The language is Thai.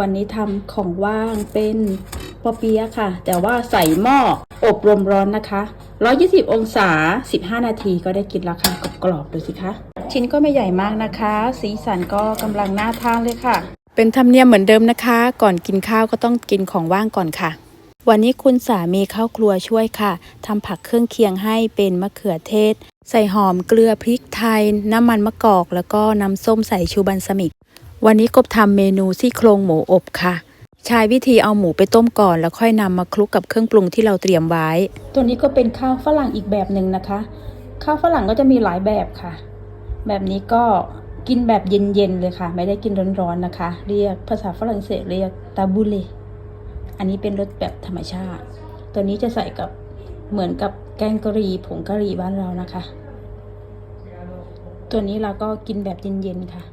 วันนี้ทำของว่างเป็นปอเปี๊ยะค่ะ แต่ว่าใส่หม้ออบลมร้อนนะคะ 120 องศา 15 นาทีก็ได้กินแล้วค่ะกรอบๆดูสิคะ ชิ้นก็ไม่ใหญ่มากนะคะ สีสันก็กำลังน่าทานเลยค่ะ เป็นธรรมเนียมเหมือนเดิมนะคะ ก่อนกินข้าวก็ต้องกินของว่างก่อนค่ะ วันนี้คุณสามีเข้าครัวช่วยค่ะทำผักเครื่องเคียงให้เป็นมะเขือเทศ ใส่หอมเกลือพริกไทย น้ำมันมะกอก แล้วก็น้ำส้มใสายชูบันสมิก วันนี้กบทำเมนูซี่โครงหมูอบค่ะ ใช้วิธีเอาหมูไปต้มก่อนแล้วค่อยนำมาคลุกกับเครื่องปรุงที่เราเตรียมไว้ ตัวนี้ก็เป็นข้าวฝรั่งอีกแบบหนึ่งนะคะ ข้าวฝรั่งก็จะมีหลายแบบค่ะ แบบนี้ก็กินแบบเย็นๆเลยค่ะ ไม่ได้กินร้อนๆนะคะ เรียกภาษาฝรั่งเศสเรียกตาบูเลอันนี้เป็นรสแบบธรรมชาติ ตัวนี้จะใส่กับเหมือนกับแกงกะหรี่ผงกะหรี่บ้านเรานะคะ ตัวนี้เราก็กินแบบเย็นๆค่ะ